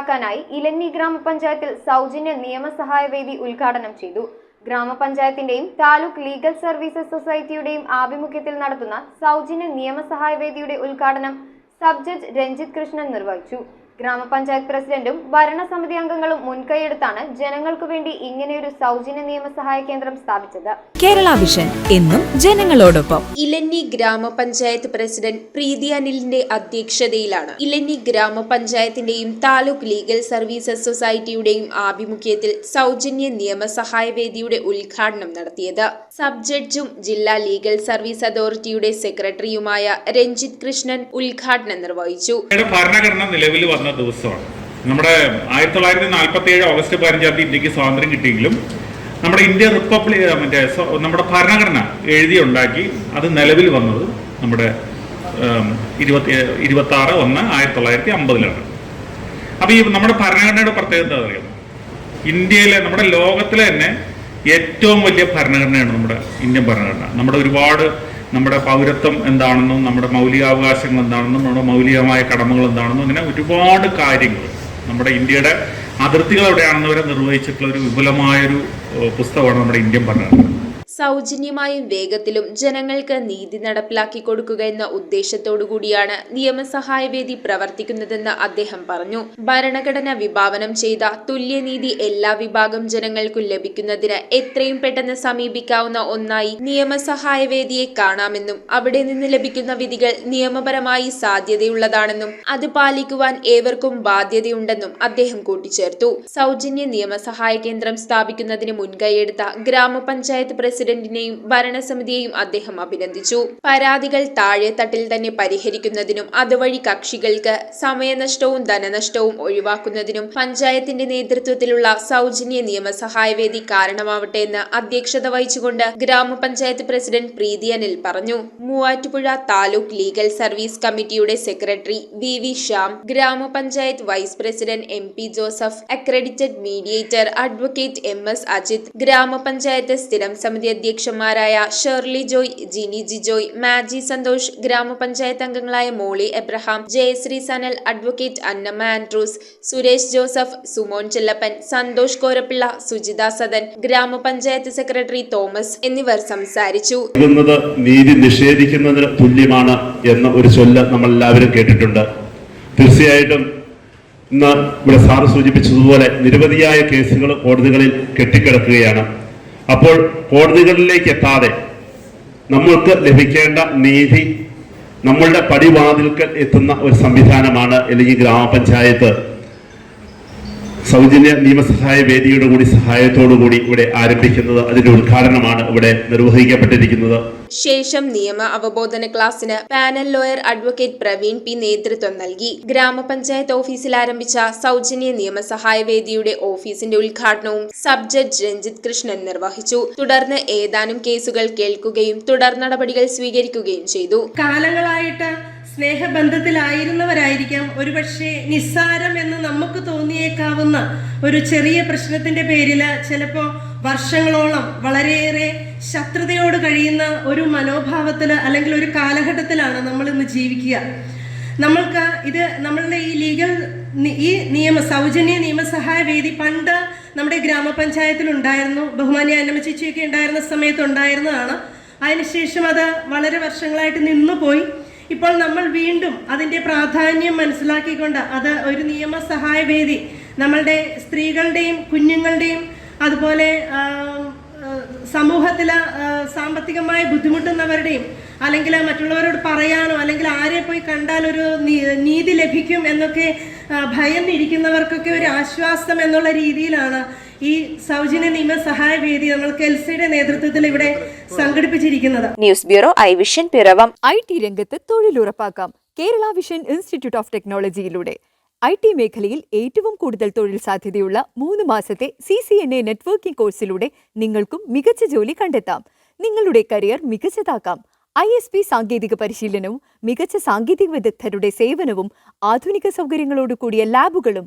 ഉണ്ടാക്കാനായി ഇലഞ്ഞി ഗ്രാമപഞ്ചായത്തിൽ സൗജന്യ നിയമസഹായ വേദി ഉദ്ഘാടനം ചെയ്തു. ഗ്രാമപഞ്ചായത്തിന്റെയും താലൂക്ക് ലീഗൽ സർവീസസ് സൊസൈറ്റിയുടെയും ആഭിമുഖ്യത്തിൽ നടത്തുന്ന സൗജന്യ നിയമസഹായ വേദിയുടെ ഉദ്ഘാടനം സബ് ജഡ്ജ് രഞ്ജിത്ത് കൃഷ്ണൻ നിർവഹിച്ചു. ഗ്രാമപഞ്ചായത്ത് പ്രസിഡന്റും ഭരണസമിതി അംഗങ്ങളും മുൻകൈയെടുത്താണ് ജനങ്ങൾക്കു വേണ്ടി ഇങ്ങനെയൊരു സൗജന്യ നിയമസഹായ കേന്ദ്രം സ്ഥാപിച്ചത്. കേരള വിഷൻ എന്നും ജനങ്ങളോടൊപ്പം. ഇലഞ്ഞി ഗ്രാമപഞ്ചായത്ത് പ്രസിഡന്റ് പ്രീതി അനിലിന്റെ അധ്യക്ഷതയിലാണ്. ഇലഞ്ഞി ഗ്രാമപഞ്ചായത്തിന്റെയും താലൂക്ക് ലീഗൽ സർവീസസ് സൊസൈറ്റിയുടെയും ആഭിമുഖ്യത്തിൽ സൗജന്യ നിയമസഹായ വേദിയുടെ ഉദ്ഘാടനം നടത്തിയത് സബ് ജഡ്ജും ജില്ലാ ലീഗൽ സർവീസ് അതോറിറ്റിയുടെ സെക്രട്ടറിയുമായ രഞ്ജിത് കൃഷ്ണൻ ഉദ്ഘാടനം നിർവഹിച്ചു. ഭരണഘടന നിലവിൽ വന്ന ദിവസമാണ്. നമ്മുടെ ആയിരത്തി തൊള്ളായിരത്തി നാൽപ്പത്തി ഏഴ് ഓഗസ്റ്റ് പതിനഞ്ചാം തീയതി ഇന്ത്യയ്ക്ക് സ്വാതന്ത്ര്യം കിട്ടിയെങ്കിലും നമ്മുടെ ഇന്ത്യ റിപ്പബ്ലിക് മറ്റേ നമ്മുടെ ഭരണഘടന എഴുതി ഉണ്ടാക്കി അത് നിലവിൽ വന്നത് നമ്മുടെ ഇരുപത്തി ഇരുപത്തി ആറ് ഒന്ന് ആയിരത്തി തൊള്ളായിരത്തി അമ്പതിലാണ് അപ്പോൾ ഈ നമ്മുടെ ഭരണഘടനയുടെ പ്രത്യേകത അറിയാം ഇന്ത്യയിലെ നമ്മുടെ ലോകത്തിലെ തന്നെ ഏറ്റവും വലിയ ഭരണഘടനയാണ് നമ്മുടെ ഇന്ത്യൻ ഭരണഘടന. നമ്മുടെ ഒരുപാട് നമ്മുടെ പൗരത്വം എന്താണെന്നും നമ്മുടെ മൗലികാവകാശങ്ങൾ എന്താണെന്നും നമ്മുടെ മൗലികമായ കടമകൾ എന്താണെന്നും അങ്ങനെ ഒരുപാട് കാര്യങ്ങൾ നമ്മുടെ ഇന്ത്യയുടെ അതിർത്തികൾ എവിടെയാണെന്ന് വരെ നിർവഹിച്ചിട്ടുള്ള ഒരു വിപുലമായൊരു പുസ്തകമാണ് നമ്മുടെ ഇന്ത്യൻ ഭരണഘടന. സൗജന്യമായും വേഗത്തിലും ജനങ്ങൾക്ക് നീതി നടപ്പിലാക്കി കൊടുക്കുക എന്ന ഉദ്ദേശത്തോടു കൂടിയാണ് നിയമസഹായ വേദി പ്രവർത്തിക്കുന്നതെന്ന് അദ്ദേഹം പറഞ്ഞു. ഭരണഘടന വിഭാവനം ചെയ്ത തുല്യനീതി എല്ലാ വിഭാഗം ജനങ്ങൾക്കും ലഭിക്കുന്നതിന് എത്രയും പെട്ടെന്ന് സമീപിക്കാവുന്ന ഒന്നായി നിയമസഹായവേദിയെ കാണാമെന്നും അവിടെ നിന്ന് ലഭിക്കുന്ന വിധികൾ നിയമപരമായി സാധ്യതയുള്ളതാണെന്നും അത് പാലിക്കുവാൻ ഏവർക്കും ബാധ്യതയുണ്ടെന്നും അദ്ദേഹം കൂട്ടിച്ചേർത്തു. സൗജന്യ നിയമസഹായ കേന്ദ്രം സ്ഥാപിക്കുന്നതിന് മുൻകൈയെടുത്ത ഗ്രാമപഞ്ചായത്ത് പ്രസിഡന്റിനെയും ഭരണസമിതിയെയും അദ്ദേഹം അഭിനന്ദിച്ചു. പരാതികൾ താഴെത്തട്ടിൽ തന്നെ പരിഹരിക്കുന്നതിനും അതുവഴി കക്ഷികൾക്ക് സമയനഷ്ടവും ധനനഷ്ടവും ഒഴിവാക്കുന്നതിനും പഞ്ചായത്തിന്റെ നേതൃത്വത്തിലുള്ള സൗജന്യ നിയമസഹായവേദി കാരണമാവട്ടെ എന്ന് അധ്യക്ഷത വഹിച്ചുകൊണ്ട് ഗ്രാമപഞ്ചായത്ത് പ്രസിഡന്റ് പ്രീതി അനിൽ പറഞ്ഞു. മൂവാറ്റുപുഴ താലൂക്ക് ലീഗൽ സർവീസ് കമ്മിറ്റിയുടെ സെക്രട്ടറി വി വി ശ്യാം ഗ്രാമപഞ്ചായത്ത് vice president M P Joseph accredited mediator advocate M S Ajith ഗ്രാമപഞ്ചായത്ത് സ്ഥിരം സമിതി അധ്യക്ഷന്മാരായ ഷേർലി ജോയ് ജിനി ജിജോയ് മാജി സന്തോഷ് ഗ്രാമപഞ്ചായത്ത് അംഗങ്ങളായ Molly Abraham Jayasree Sanal advocate Annamma Andrews Suresh Joseph Sumon Chellappan Santhosh Korappilla Sujitha Sadan ഗ്രാമപഞ്ചായത്ത് secretary Thomas എന്നിവർ സംസാരിച്ചു. നീതി നിഷേധിക്കുന്നതിന് തുല്യമാണ് എന്ന ഒരു ചൊല്ല നമ്മൾ എല്ലാവരും കേട്ടിട്ടുണ്ട്. തീർച്ചയായിട്ടും ഇന്ന് ഇവിടെ സാറ് സൂചിപ്പിച്ചതുപോലെ നിരവധിയായ കേസുകൾ കോടതികളിൽ കെട്ടിക്കിടക്കുകയാണ്. അപ്പോൾ കോടതികളിലേക്ക് എത്താതെ നമ്മൾക്ക് ലഭിക്കേണ്ട നീതി നമ്മളുടെ പടിവാതിൽക്കൽ എത്തുന്ന ഒരു സംവിധാനമാണ് അല്ലെങ്കിൽ ഗ്രാമപഞ്ചായത്ത്. സൗജന്യ നിയമസഹായ വേദിയുടെ കൂടി സഹായത്തോടു കൂടി ഇവിടെ ആരംഭിക്കുന്നത് അതിന്റെ ഉദ്ഘാടനമാണ് ഇവിടെ നിർവഹിക്കപ്പെട്ടിരിക്കുന്നത്. ശേഷം നിയമ അവബോധന ക്ലാസ്സിന് panel lawyer advocate Praveen P നേതൃത്വം നൽകി. ഗ്രാമപഞ്ചായത്ത് ഓഫീസിൽ ആരംഭിച്ച സൗജന്യ നിയമസഹായ വേദിയുടെ ഓഫീസിന്റെ ഉദ്ഘാടനവും സബ് ജഡ്ജ് രഞ്ജിത് കൃഷ്ണൻ നിർവഹിച്ചു. തുടർന്ന് ഏതാനും കേസുകൾ കേൾക്കുകയും തുടർ നടപടികൾ സ്വീകരിക്കുകയും ചെയ്തു. കാലങ്ങളായിട്ട് സ്നേഹബന്ധത്തിലായിരുന്നവരായിരിക്കാം. ഒരുപക്ഷെ നിസ്സാരം എന്ന് നമുക്ക് തോന്നിയേക്കാവുന്ന ഒരു ചെറിയ പ്രശ്നത്തിന്റെ പേരിൽ ചിലപ്പോൾ വർഷങ്ങളോളം വളരെയേറെ ശത്രുതയോട് കഴിയുന്ന ഒരു മനോഭാവത്തിൽ അല്ലെങ്കിൽ ഒരു കാലഘട്ടത്തിലാണ് നമ്മൾ ഇന്ന് ജീവിക്കുക. നമ്മൾക്ക് ഇത് നമ്മളുടെ ഈ ലീഗൽ ഈ നിയമ സൗജന്യ നിയമസഹായ വേദി പണ്ട് നമ്മുടെ ഗ്രാമപഞ്ചായത്തിൽ ഉണ്ടായിരുന്നു. ബഹുമാനി അന്നമ്മ ഉണ്ടായിരുന്ന സമയത്ത് ഉണ്ടായിരുന്നതാണ്. അതിനുശേഷം അത് വളരെ വർഷങ്ങളായിട്ട് നിന്നുപോയി. ഇപ്പോൾ നമ്മൾ വീണ്ടും അതിന്റെ പ്രാധാന്യം മനസ്സിലാക്കിക്കൊണ്ട് അത് ഒരു നിയമസഹായ വേദി. നമ്മളുടെ സ്ത്രീകളുടെയും കുഞ്ഞുങ്ങളുടെയും അതുപോലെ സമൂഹത്തിൽ സാമ്പത്തികമായി ബുദ്ധിമുട്ടുന്നവരുടെയും അല്ലെങ്കിൽ മറ്റുള്ളവരോട് പറയാനോ അല്ലെങ്കിൽ ആരെ പോയി കണ്ടാൽ ഒരു നീതി ലഭിക്കും എന്നൊക്കെ ഭയന്നിരിക്കുന്നവർക്കൊക്കെ ഒരു ആശ്വാസം എന്നുള്ള രീതിയിലാണ് ഈ സൗജന്യ നിയമ സഹായ വേദി നമ്മൾ കെൽസയുടെ നേതൃത്വത്തിൽ ഇവിടെ സംഘടിപ്പിച്ചിരിക്കുന്നത്. News bureau I Vision Piravom. I T രംഗത്ത് തൊഴിലുറപ്പാക്കാം. കേരള വിഷൻ ഇൻസ്റ്റിറ്റ്യൂട്ട് ഓഫ് ടെക്നോളജിയിലൂടെ. ഐ ടി മേഖലയിൽ ഏറ്റവും കൂടുതൽ തൊഴിൽ സാധ്യതയുള്ള മൂന്ന് മാസത്തെ C C N A networking കോഴ്സിലൂടെ നിങ്ങൾക്കും മികച്ച ജോലി കണ്ടെത്താം. നിങ്ങളുടെ കരിയർ മികച്ചതാക്കാം. ഐ എസ് പി സാങ്കേതിക പരിശീലനവും മികച്ച സാങ്കേതിക വിദഗ്ധരുടെ സേവനവും ആധുനിക സൗകര്യങ്ങളോട് കൂടിയ ലാബുകളും